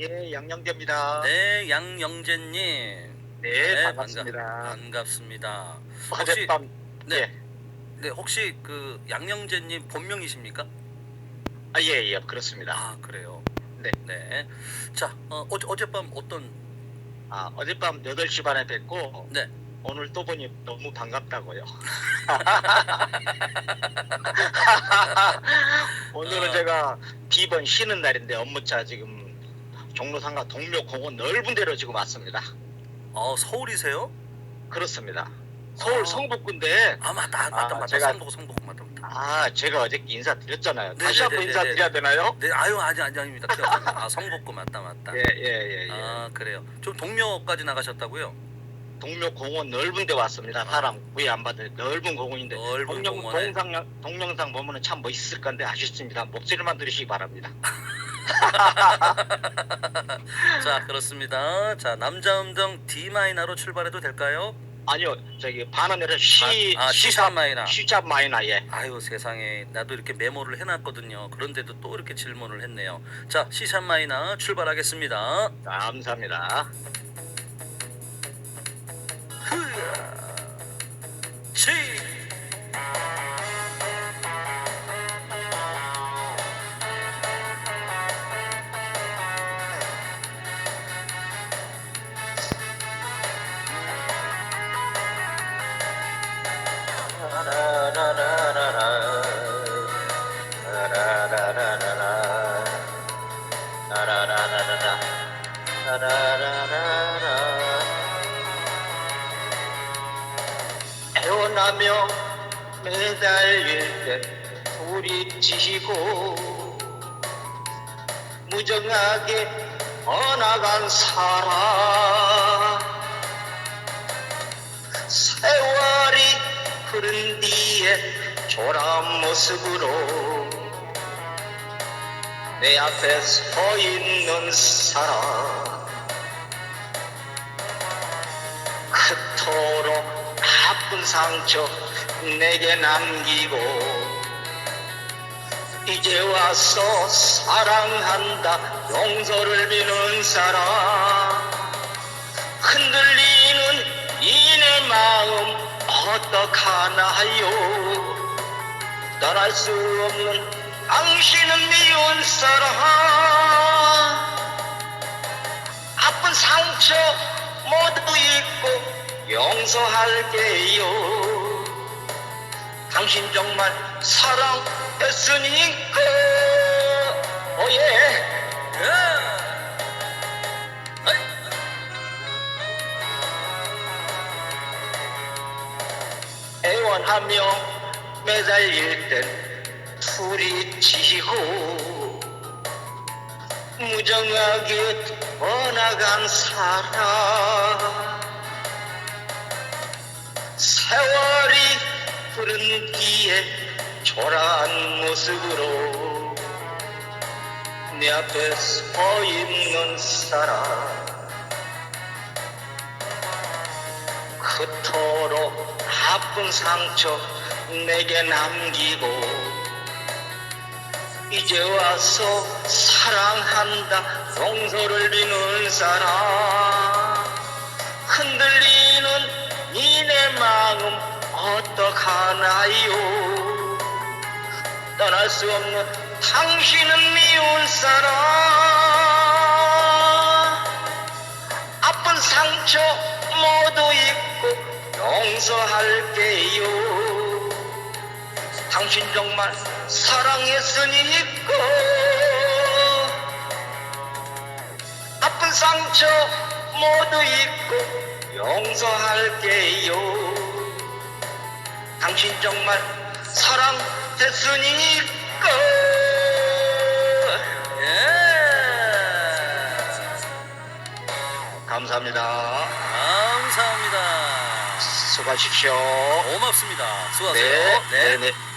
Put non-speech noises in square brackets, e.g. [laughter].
예, 양영재입니다. 네, 네, 양영재님. 반갑습니다. 반가, 반갑 습니다. 혹시 어젯밤 네, 예. 네 혹시 그 양영재님 본명이십니까? 아, 예, 예, 그렇습니다. 아 그래요. 네. 네. 자, 어, 어제 어젯밤 어떤 아, 어젯밤 8시 반에 뵙고 네. 오늘 또 보니 너무 반갑다고요. [laughs] [laughs] 오늘은 어. 제가 비번 쉬는 날인데 업무차 지금 종로상가 동묘 공원 넓은 데로 지금 왔습니다. 어 서울이세요? 그렇습니다. 서울 아. 성북구인데 아 맞다, 맞다, 아, 맞다. 제가- 성북, 성북 맞다, 맞다. 아, 제가 어저께 인사드렸잖아요. 네, 다시 네, 한번 네, 네, 인사드려야 되나요? 네, 아유 아니 아니 아닙니다. 기억합니다. 아 성북구 맞다, 맞다. 예, 예, 예, 예. 아 그래요. 좀 동묘까지 나가셨다고요? 동묘 공원 넓은 데 왔습니다. 사람 구애 안 받는 넓은 공원인데 넓은 동영, 공원에. 동상, 동영상 보면 참 멋있을 건데 아쉽습니다. 목소리만 들으시기 바랍니다. [laughs] [laughs] 자 그렇습니다. 자 남자 음정 D 마이너로 출발해도 될까요? 아니요, 저기 반원에서 시, 아, C샵 마이너. 시샵 마이너, 예. 아유 세상에 나도 이렇게 메모를 해놨거든요. 그런데도 또 이렇게 질문을 했네요. 자 시샵 마이너 출발하겠습니다. 감사합니다. 치. 태어나며 매달릴 때 지시고 무정하게 떠나간 사람. 세월이 흐른 뒤에 초라한 모습으로 내 앞에 서 있는 사람. 그토록 아픈 상처 내게 남기고 이제 와서 사랑한다. 용서를 비는 사람. 흔들리는 이내 마음 어떡하나요. 떠날 수 없는 당신은 미운 사람 용서할게요. 당신 정말 사랑했으니까. 오예. 예. 아이, 애원하며 매달릴 땐 둘이 지고 무정하게 떠나간 사람 세월이 흐른 뒤에 초라한 모습으로 내 앞에 서 있는 사람 그토록 아픈 상처 내게 남기고 이제 와서 사랑한다 용서를 비는 사람 어떡하나요? 떠날 수 없는 당신은 미운 사람. 아픈 상처 모두 잊고 용서할게요. 당신 정말 사랑했으니까 아픈 상처 모두 잊고 용서할게요 당신 정말 사랑했으니까 예. 감사합니다 감사합니다. 수고하십시오 고맙습니다. 수고하세요. 네, 네, 네.